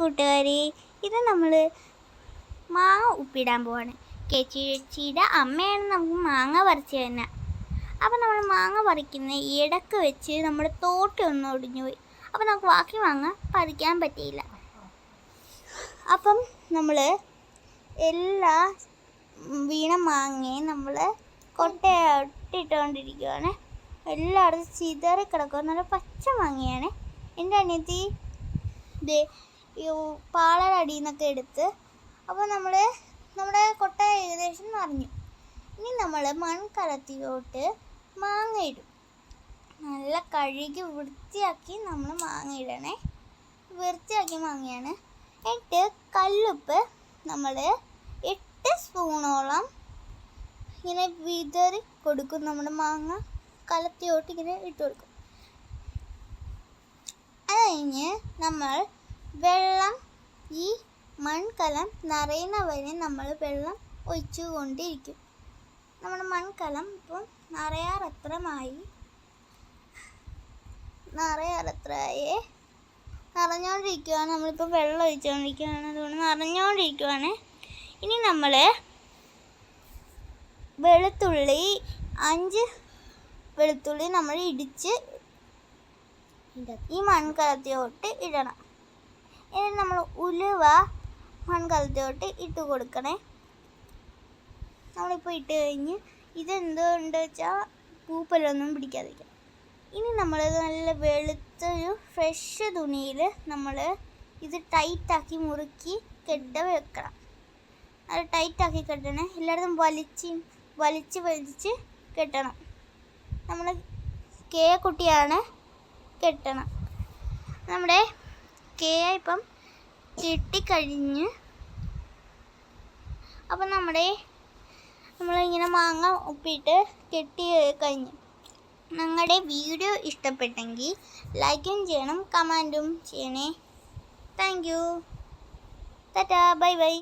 കൂട്ടുകാരി ഇത് നമ്മൾ മാങ്ങ ഉപ്പിടാൻ പോവാണ്. ചേച്ചിയുടെ അമ്മയാണ് നമുക്ക് മാങ്ങ പറിച്ചു തന്നെ അപ്പം നമ്മൾ മാങ്ങ പറിക്കുന്ന ഇടയ്ക്ക് വെച്ച് നമ്മുടെ തോട്ടി ഒന്ന് ഒടിഞ്ഞു പോയി. അപ്പം നമുക്ക് ബാക്കി മാങ്ങ പറിക്കാൻ പറ്റിയില്ല. അപ്പം നമ്മൾ എല്ലാ വീണ മാങ്ങയും നമ്മൾ കൊട്ടയിട്ടിട്ടുകൊണ്ടിരിക്കുകയാണ് എല്ലായിടത്തും ചിതറി കിടക്കുക നല്ല പച്ച മാങ്ങയാണ്. എന്റെ അനിയത്തി ഈ പാളയുടെ അടിയിൽ നിന്നൊക്കെ എടുത്ത് അപ്പോൾ നമ്മൾ നമ്മുടെ കൊട്ട ഏകദേശം നിറഞ്ഞു. ഇനി നമ്മൾ മൺകലത്തിലോട്ട് മാങ്ങ ഇടും. നല്ല കഴുകി വൃത്തിയാക്കി നമ്മൾ മാങ്ങ ഇടണേ. വൃത്തിയാക്കി മാങ്ങയാണ്. എന്നിട്ട് കല്ലുപ്പ് നമ്മൾ എട്ട് സ്പൂണോളം ഇങ്ങനെ വിതറി കൊടുക്കും നമ്മുടെ മാങ്ങ കലത്തിയോട്ട് ഇങ്ങനെ ഇട്ട് കൊടുക്കും. അത് കഴിഞ്ഞ് നമ്മൾ വെള്ളം ഈ മൺകലം നിറയുന്ന വരെ നമ്മൾ വെള്ളം ഒഴിച്ചു കൊണ്ടിരിക്കും നമ്മുടെ മൺകലം ഇപ്പം നിറയാറത്രമായി നിറയാറത്രയേ നിറഞ്ഞുകൊണ്ടിരിക്കുകയാണ് നമ്മളിപ്പോൾ വെള്ളം ഒഴിച്ചുകൊണ്ടിരിക്കുകയാണ് അതുകൊണ്ട് നിറഞ്ഞുകൊണ്ടിരിക്കുകയാണ് ഇനി നമ്മൾ വെളുത്തുള്ളി അഞ്ച് വെളുത്തുള്ളി നമ്മൾ ഇടിച്ച് ഈ മൺകലത്തിലോട്ട് ഇടണം. ഇനി നമ്മൾ ഉലുവ മൺകലത്തോട്ട് ഇട്ട് കൊടുക്കണേ. നമ്മളിപ്പോൾ ഇട്ട് കഴിഞ്ഞ് ഇതെന്തുകൊണ്ട് വെച്ചാൽ പൂപ്പലൊന്നും പിടിക്കാതിരിക്കാം ഇനി നമ്മൾ നല്ല വെളുത്തൊരു ഫ്രഷ് തുണിയിൽ നമ്മൾ ഇത് ടൈറ്റാക്കി മുറുക്കി കെട്ട വെക്കണം. അത് ടൈറ്റാക്കി കെട്ടണേ. എല്ലായിടത്തും വലിച്ച് വലിച്ച് വലിച്ച് കെട്ടണം. നമ്മൾ കേ കുട്ടിയാണ് കെട്ടണം. നമ്മുടെ കെ ഇപ്പം കിട്ടിക്കഴിഞ്ഞ് അപ്പം നമ്മുടെ നമ്മളിങ്ങനെ മാങ്ങ ഉപ്പിട്ട് കെട്ടി കഴിഞ്ഞു. ഞങ്ങളുടെ വീഡിയോ ഇഷ്ടപ്പെട്ടെങ്കിൽ ലൈക്കും ചെയ്യണം കമന്റും ചെയ്യണേ. Thank you. Tata bye bye.